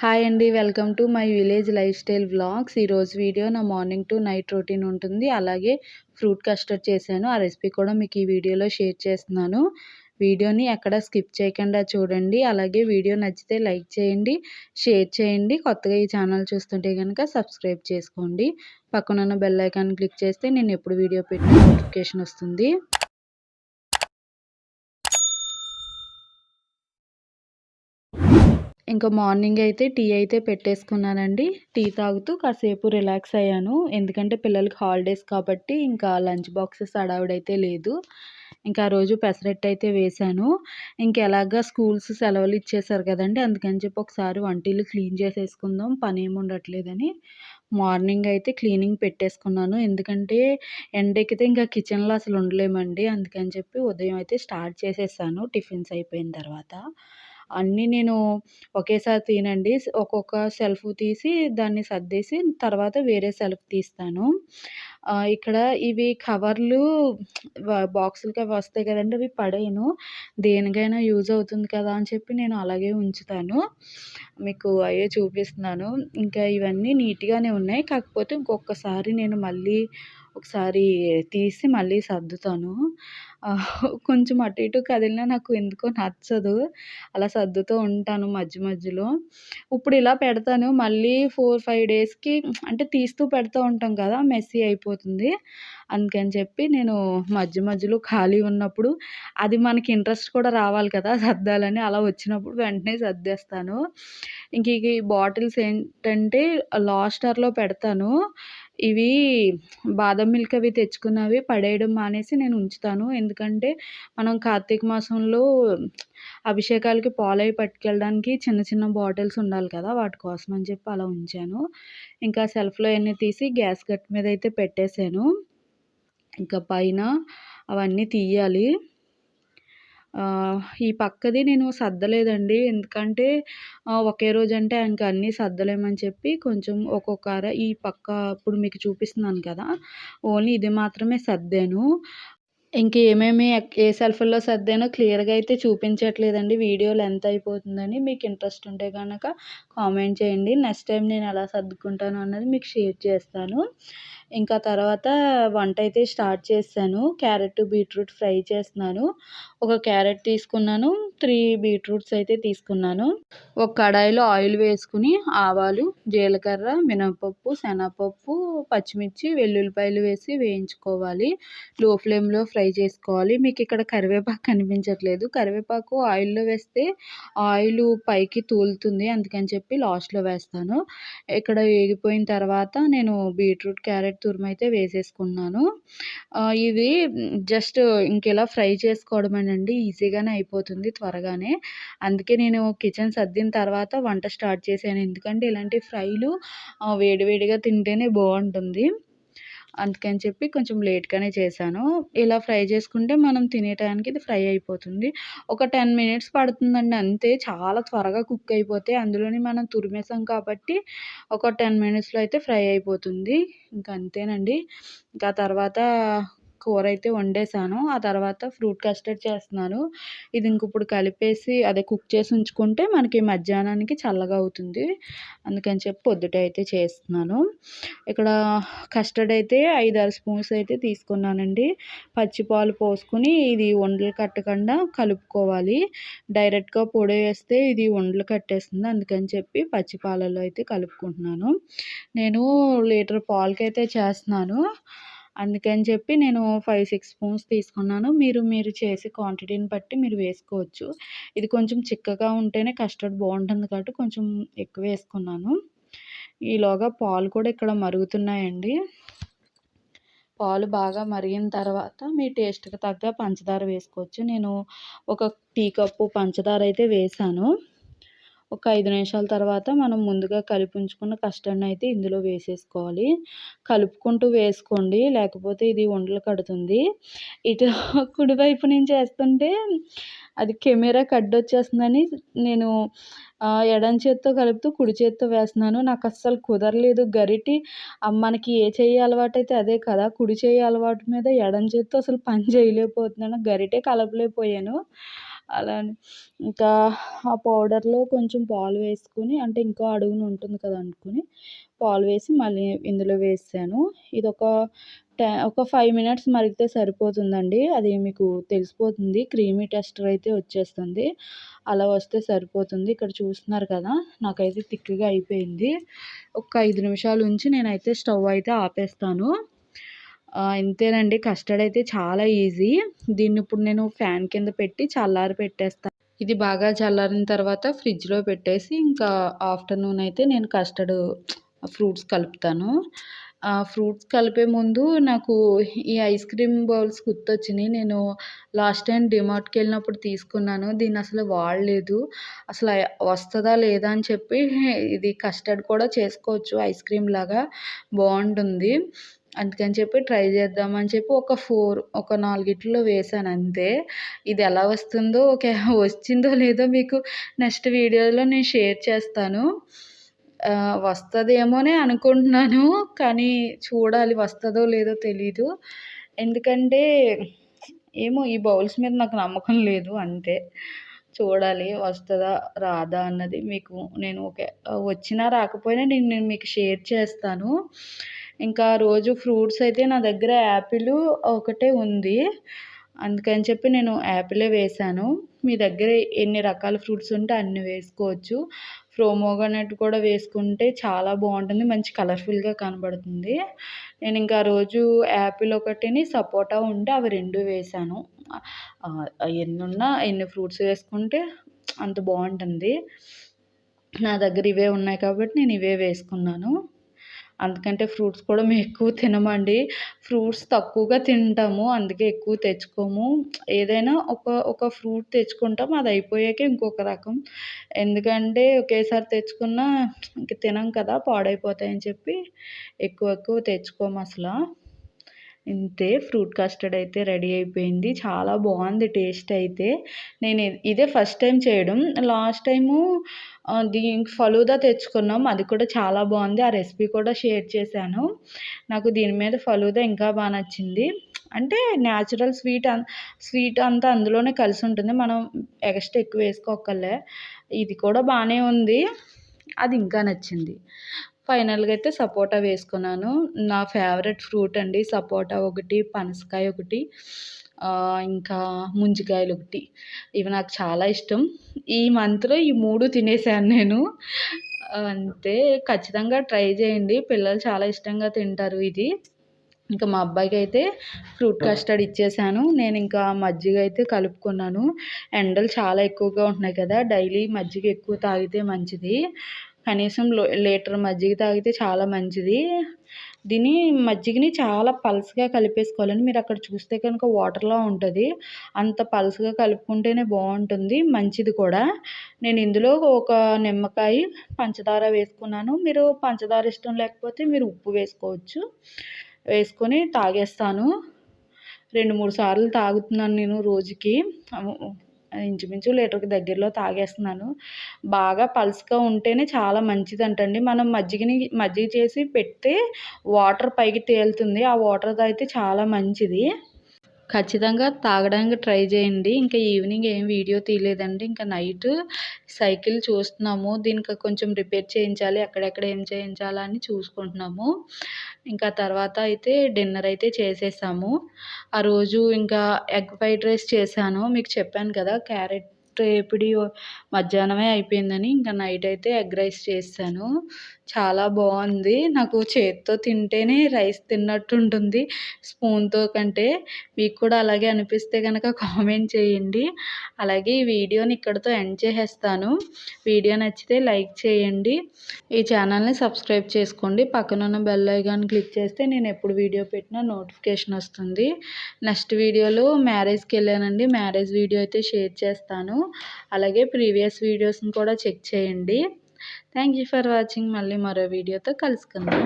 Hi అండి welcome to my village life style vlogs. ఈరోజు video నా మార్నింగ్ టు నైట్ రొటీన్ ఉంటుంది. అలాగే ఫ్రూట్ కస్టర్డ్ చేశాను. ఆ రెసిపీ కూడా మీకు ఈ వీడియోలో షేర్ చేస్తున్నాను. వీడియోని ఎక్కడ స్కిప్ చేయకుండా చూడండి. అలాగే వీడియో నచ్చితే లైక్ చేయండి షేర్ చేయండి. కొత్తగా ఈ ఛానల్ చూస్తుంటే కనుక సబ్స్క్రైబ్ చేసుకోండి. పక్కనున్న బెల్ ఐకాన్ క్లిక్ చేస్తే నేను ఎప్పుడు వీడియో పెట్టిన నోటిఫికేషన్ వస్తుంది. ఇంకా మార్నింగ్ అయితే టీ అయితే పెట్టేసుకున్నానండి. టీ తాగుతూ కాసేపు రిలాక్స్ అయ్యాను. ఎందుకంటే పిల్లలకి హాలిడేస్ కాబట్టి ఇంకా లంచ్ బాక్సెస్ అడావిడైతే లేదు. ఇంకా ఆ రోజు పెసరట్టు అయితే వేశాను. ఇంకెలాగా స్కూల్స్ సెలవులు ఇచ్చేసారు కదండి. అందుకని చెప్పి ఒకసారి వంటిల్లు క్లీన్ చేసేసుకుందాం. పని ఏమి ఉండట్లేదని మార్నింగ్ అయితే క్లీనింగ్ పెట్టేసుకున్నాను. ఎందుకంటే ఎండెక్కితే ఇంకా కిచెన్లో అసలు ఉండలేమండి. అందుకని చెప్పి ఉదయం అయితే స్టార్ట్ చేసేసాను. టిఫిన్స్ అయిపోయిన తర్వాత. అన్నీ నేను ఒకేసారి తీనండి. ఒక్కొక్క సెల్ఫ్ తీసి దాన్ని సర్దేసి తర్వాత వేరే సెల్ఫ్ తీస్తాను. ఇక్కడ ఇవి కవర్లు బాక్సులకి అవి వస్తాయి కదండి అవి పడేయను. దేనికైనా యూజ్ అవుతుంది కదా అని చెప్పి నేను అలాగే ఉంచుతాను. మీకు అయ్యే చూపిస్తున్నాను. ఇంకా ఇవన్నీ నీట్గానే ఉన్నాయి. కాకపోతే ఇంకొకసారి నేను మళ్ళీ ఒకసారి తీసి మళ్ళీ సర్దుతాను. కొంచెం అటు ఇటు కదిలినా నాకు ఎందుకో నచ్చదు. అలా సర్దుతూ ఉంటాను మధ్య మధ్యలో. ఇప్పుడు ఇలా పెడతాను. మళ్ళీ ఫోర్ ఫైవ్ డేస్కి అంటే తీస్తూ పెడుతూ ఉంటాం కదా మెస్సీ అయిపోతుంది. అందుకని చెప్పి నేను మధ్య మధ్యలో ఖాళీ ఉన్నప్పుడు అది మనకి ఇంట్రెస్ట్ కూడా రావాలి కదా సర్దాలని అలా వచ్చినప్పుడు వెంటనే సర్దేస్తాను. ఇంక ఈ బాటిల్స్ ఏంటంటే లాస్టర్లో పెడతాను. ఇవి బాదం మిల్క్ అవి తెచ్చుకున్నవి పడేయడం మానేసి నేను ఉంచుతాను. ఎందుకంటే మనం కార్తీక మాసంలో అభిషేకాలకి పాలవి పట్టుకెళ్ళడానికి చిన్న చిన్న బాటిల్స్ ఉండాలి కదా వాటి కోసం అని చెప్పి అలా ఉంచాను. ఇంకా సెల్ఫ్లో అన్నీ తీసి గ్యాస్ గట్ మీద అయితే పెట్టేశాను. ఇంకా పైన అవన్నీ తీయాలి. ఈ పక్కది నేను సర్దలేదండి. ఎందుకంటే ఒకే రోజు అంటే ఇంకా అన్నీ సర్దలేమని చెప్పి కొంచెం ఒక్కొక్క ఈ పక్క ఇప్పుడు మీకు చూపిస్తున్నాను కదా ఓన్లీ ఇది మాత్రమే సర్దాను. ఇంక ఏమేమి ఏ సెల్ఫ్లో సర్దానో క్లియర్గా అయితే చూపించట్లేదండి. వీడియో లెంత్ అయిపోతుందని మీకు ఇంట్రెస్ట్ ఉంటే కనుక కామెంట్ చేయండి. నెక్స్ట్ టైం నేను ఎలా సర్దుకుంటాను అన్నది మీకు షేర్ చేస్తాను. ఇంకా తర్వాత వంట అయితే స్టార్ట్ చేశాను. క్యారెట్ బీట్రూట్ ఫ్రై చేస్తున్నాను. ఒక క్యారెట్ తీసుకున్నాను. త్రీ బీట్రూట్స్ అయితే తీసుకున్నాను. ఒక కడాయిలో ఆయిల్ వేసుకుని ఆవాలు జీలకర్ర మినపప్పు శనగపప్పు పచ్చిమిర్చి వెల్లుల్లిపాయలు వేసి వేయించుకోవాలి. లో ఫ్లేమ్లో ఫ్రై చేసుకోవాలి. మీకు ఇక్కడ కరివేపాకు కనిపించట్లేదు. కరివేపాకు ఆయిల్లో వేస్తే ఆయిల్ పైకి తూలుతుంది. అందుకని చెప్పి లాస్ట్లో వేస్తాను. ఇక్కడ వేగిపోయిన తర్వాత నేను బీట్రూట్ క్యారెట్ తురుమైతే వేసేసుకున్నాను. ఇది జస్ట్ ఇంకెలా ఫ్రై చేసుకోవడమేనండి ఈజీగానే అయిపోతుంది త్వరగానే. అందుకే నేను కిచెన్ సర్దిన తర్వాత వంట స్టార్ట్ చేశాను. ఎందుకంటే ఇలాంటి ఫ్రైలు వేడివేడిగా తింటేనే బాగుంటుంది. అందుకని చెప్పి కొంచెం లేట్గానే చేశాను. ఇలా ఫ్రై చేసుకుంటే మనం తినే టైంకి ఇది ఫ్రై అయిపోతుంది. ఒక టెన్ మినిట్స్ పడుతుందండి అంతే. చాలా త్వరగా కుక్ అయిపోతే అందులోని మనం తురిమేసాం కాబట్టి ఒక టెన్ మినిట్స్లో అయితే ఫ్రై అయిపోతుంది. ఇంకా అంతేనండి. ఇంకా తర్వాత కూర అయితే వండేసాను. ఆ తర్వాత ఫ్రూట్ కస్టర్డ్ చేస్తున్నాను. ఇది ఇంక ఇప్పుడు కలిపేసి అదే కుక్ చేసి ఉంచుకుంటే మనకి మధ్యాహ్నానికి చల్లగా అవుతుంది. అందుకని చెప్పి పొద్దుట అయితే చేస్తున్నాను. ఇక్కడ కస్టర్డ్ అయితే ఐదు ఆరు స్పూన్స్ అయితే తీసుకున్నానండి. పచ్చి పాలు పోసుకుని ఇది ఉండలు కట్టకుండా కలుపుకోవాలి. డైరెక్ట్గా పొడి వేస్తే ఇది ఉండలు కట్టేస్తుంది. అందుకని చెప్పి పచ్చిపాలలో అయితే కలుపుకుంటున్నాను. నేను లీటర్ పాలకైతే చేస్తున్నాను. అందుకని చెప్పి నేను ఫైవ్ సిక్స్ స్పూన్స్ తీసుకున్నాను. మీరు మీరు చేసే క్వాంటిటీని బట్టి మీరు వేసుకోవచ్చు. ఇది కొంచెం చిక్కగా ఉంటేనే కస్టర్డ్ బాగుంటుంది కాబట్టి కొంచెం ఎక్కువ వేసుకున్నాను. ఈలోగా పాలు కూడా ఇక్కడ మరుగుతున్నాయండి. పాలు బాగా మరిగిన తర్వాత మీ టేస్ట్కి తగ్గ పంచదార వేసుకోవచ్చు. నేను ఒక టీ కప్పు పంచదార అయితే వేసాను. ఒక ఐదు నిమిషాల తర్వాత మనం ముందుగా కలిపి ఉంచుకున్న కస్టర్డ్ని అయితే ఇందులో వేసేసుకోవాలి. కలుపుకుంటూ వేసుకోండి. లేకపోతే ఇది ఉండలు కడుతుంది. ఇటు కుడివైపు నుంచి వేస్తుంటే అది కెమెరా కడ్డొచ్చేస్తుందని నేను ఎడం చేత్తో కలుపుతూ కుడి చేత్తో వేస్తున్నాను. నాకు అస్సలు కుదరలేదు. గరిటి మనకి ఏ చెయ్యి అలవాటు అయితే అదే కదా. కుడి చేయి అలవాటు మీద ఎడం చేత్తో అసలు పని చేయలేకపోతున్నాను. గరిటే కలపలేకపోయాను. అలా ఇంకా ఆ పౌడర్లో కొంచెం పాలు వేసుకుని అంటే ఇంకా అడుగున ఉంటుంది కదా అనుకుని పాలు వేసి మళ్ళీ ఇందులో వేసాను. ఇది ఒక టె ఒక ఫైవ్ మినిట్స్ మరిగితే సరిపోతుందండి. అది మీకు తెలిసిపోతుంది. క్రీమీ టెస్టర్ అయితే వచ్చేస్తుంది. అలా వస్తే సరిపోతుంది. ఇక్కడ చూస్తున్నారు కదా నాకైతే తిక్కుగా అయిపోయింది. ఒక ఐదు నిమిషాల నుంచి నేనైతే స్టవ్ అయితే ఆపేస్తాను. ఇంతేనండి. కస్టర్డ్ అయితే చాలా ఈజీ. దీన్ని ఇప్పుడు నేను ఫ్యాన్ కింద పెట్టి చల్లారి పెట్టేస్తాను ఇది బాగా చల్లారిన తర్వాత ఫ్రిడ్జ్లో పెట్టేసి ఇంకా ఆఫ్టర్నూన్ అయితే నేను కస్టర్డ్ ఫ్రూట్స్ కలుపుతాను. ఫ్రూట్స్ కలిపే ముందు నాకు ఈ ఐస్ క్రీమ్ బౌల్స్ గుర్తొచ్చినాయి. నేను లాస్ట్ టైం డిమార్ట్కి వెళ్ళినప్పుడు తీసుకున్నాను. దీన్ని అసలు వాడలేదు. అసలు వస్తుందా లేదా అని చెప్పి ఇది కస్టర్డ్ కూడా చేసుకోవచ్చు. ఐస్ క్రీమ్ లాగా బాగుంటుంది. అందుకని చెప్పి ట్రై చేద్దామని చెప్పి ఒక ఫోర్ ఒక నాలుగిట్లో వేసాను అంతే. ఇది ఎలా వస్తుందో ఓకే వచ్చిందో లేదో మీకు నెక్స్ట్ వీడియోలో నేను షేర్ చేస్తాను. వస్తుందేమోనే అనుకుంటున్నాను కానీ చూడాలి వస్తుందో లేదో తెలీదు. ఎందుకంటే ఏమో ఈ బౌల్స్ మీద నాకు నమ్మకం లేదు అంతే. చూడాలి వస్తుందా రాదా అన్నది మీకు నేను ఓకే వచ్చినా రాకపోయినా నేను నేను మీకు షేర్ చేస్తాను. ఇంకా రోజు ఫ్రూట్స్ అయితే నా దగ్గర యాపిల్ ఒకటే ఉంది. అందుకని చెప్పి నేను యాపిలే వేసాను మీ దగ్గర ఎన్ని రకాల ఫ్రూట్స్ ఉంటే అన్ని వేసుకోవచ్చు. ప్రోమోగనట్ కూడా వేసుకుంటే చాలా బాగుంటుంది. మంచి కలర్ఫుల్గా కనబడుతుంది. నేను ఇంకా రోజు యాపిల్ ఒకటిని సపోటా ఉంటే అవి రెండు వేసాను ఎన్ని ఉన్నా ఎన్ని ఫ్రూట్స్ వేసుకుంటే అంత బాగుంటుంది. నా దగ్గర ఇవే ఉన్నాయి కాబట్టి నేను ఇవే వేసుకున్నాను. అందుకంటే ఫ్రూట్స్ కూడా మేము ఎక్కువ తినమండి. ఫ్రూట్స్ తక్కువగా తింటాము అందుకే ఎక్కువ తెచ్చుకోము. ఏదైనా ఒక ఒక ఫ్రూట్ తెచ్చుకుంటాం అది అయిపోయాక ఇంకొక రకం. ఎందుకంటే ఒకేసారి తెచ్చుకున్నా ఇంక తినం కదా పాడైపోతాయని చెప్పి ఎక్కువ ఎక్కువ తెచ్చుకోము అసలు. ఇంతే ఫ్రూట్ కస్టర్డ్ అయితే రెడీ అయిపోయింది. చాలా బాగుంది టేస్ట్ అయితే. నేను ఇదే ఫస్ట్ టైం చేయడం. లాస్ట్ టైము దీనికి ఫలూదా తెచ్చుకున్నాం. అది కూడా చాలా బాగుంది. ఆ రెసిపీ కూడా షేర్ చేశాను. నాకు దీని మీద ఫలూదా ఇంకా బాగా నచ్చింది. అంటే న్యాచురల్ స్వీట్ స్వీట్ అంతా అందులోనే కలిసి ఉంటుంది. మనం ఎక్స్ట్రా ఎక్కువ వేసుకోకలే ఇది కూడా బాగానే ఉంది. అది ఇంకా నచ్చింది. ఫైనల్గా అయితే సపోటా వేసుకున్నాను. నా ఫేవరెట్ ఫ్రూట్ అండి సపోటా ఒకటి పనసకాయ ఒకటి ఇంకా ముంజికాయలు ఒకటి. ఇవి నాకు చాలా ఇష్టం. ఈ మంత్లో ఈ మూడు తినేసాను నేను. అంతే ఖచ్చితంగా ట్రై చేయండి. పిల్లలు చాలా ఇష్టంగా తింటారు ఇది. ఇంకా మా అబ్బాయికి అయితే ఫ్రూట్ కస్టర్డ్ ఇచ్చేసాను. నేను ఇంకా మజ్జిగ అయితే కలుపుకున్నాను. ఎండలు చాలా ఎక్కువగా ఉంటున్నాయి కదా డైలీ మజ్జిగ ఎక్కువ తాగితే మంచిది. కనీసం లీటర్ మజ్జిగ తాగితే చాలా మంచిది. దీన్ని మజ్జిగని చాలా పల్స్గా కలిపేసుకోవాలని మీరు అక్కడ చూస్తే కనుక వాటర్లా ఉంటుంది. అంత పల్స్గా కలుపుకుంటేనే బాగుంటుంది. మంచిది కూడా. నేను ఇందులో ఒక నిమ్మకాయ పంచదార వేసుకున్నాను. మీరు పంచదార ఇష్టం లేకపోతే మీరు ఉప్పు వేసుకోవచ్చు. వేసుకొని తాగేస్తాను. రెండు మూడు సార్లు తాగుతున్నాను నేను రోజుకి. ఇంచుమించు లీటర్కి దగ్గరలో తాగేస్తున్నాను. బాగా పల్స్గా ఉంటేనే చాలా మంచిదంటండి. మనం మజ్జిగని మజ్జిగ చేసి పెడితే వాటర్ పైకి తేలుతుంది. ఆ వాటర్ తాగితే చాలా మంచిది. ఖచ్చితంగా తాగడానికి ట్రై చేయండి. ఇంకా ఈవినింగ్ ఏం వీడియో తీయలేదండి. ఇంకా నైట్ సైకిల్ చూస్తున్నాము. దీనికి కొంచెం రిపేర్ చేయించాలి. ఎక్కడెక్కడ ఏం చేయించాలని చూసుకుంటున్నాము. ఇంకా తర్వాత అయితే డిన్నర్ అయితే చేసేసాము. ఆ రోజు ఇంకా ఎగ్ ఫ్రైడ్ రైస్ చేశాను. మీకు చెప్పాను కదా క్యారెట్ ఎప్పుడు మధ్యాహ్నమే అయిపోయిందని. ఇంకా నైట్ అయితే ఎగ్ రైస్ చేశాను. చాలా బాగుంది. నాకు చేతితో తింటేనే రైస్ తిన్నట్టు ఉంటుంది స్పూన్తో కంటే మీకు కూడా అలాగే అనిపిస్తే కనుక కామెంట్ చేయండి. అలాగే ఈ వీడియోని ఇక్కడితో ఎండ్ చేసేస్తాను. వీడియో నచ్చితే లైక్ చేయండి. ఈ ఛానల్ని సబ్స్క్రైబ్ చేసుకోండి. పక్కనున్న బెల్ ఐకాన్ క్లిక్ చేస్తే నేను ఎప్పుడు వీడియో పెట్టినా నోటిఫికేషన్ వస్తుంది. నెక్స్ట్ వీడియోలో మ్యారేజ్కి వెళ్ళానండి. మ్యారేజ్ వీడియో అయితే షేర్ చేస్తాను. అలాగే ప్రీవియస్ వీడియోస్ని కూడా చెక్ చేయండి. థ్యాంక్ యూ ఫర్ వాచింగ్ మళ్ళీ మరో వీడియోతో కలుసుకుందాం.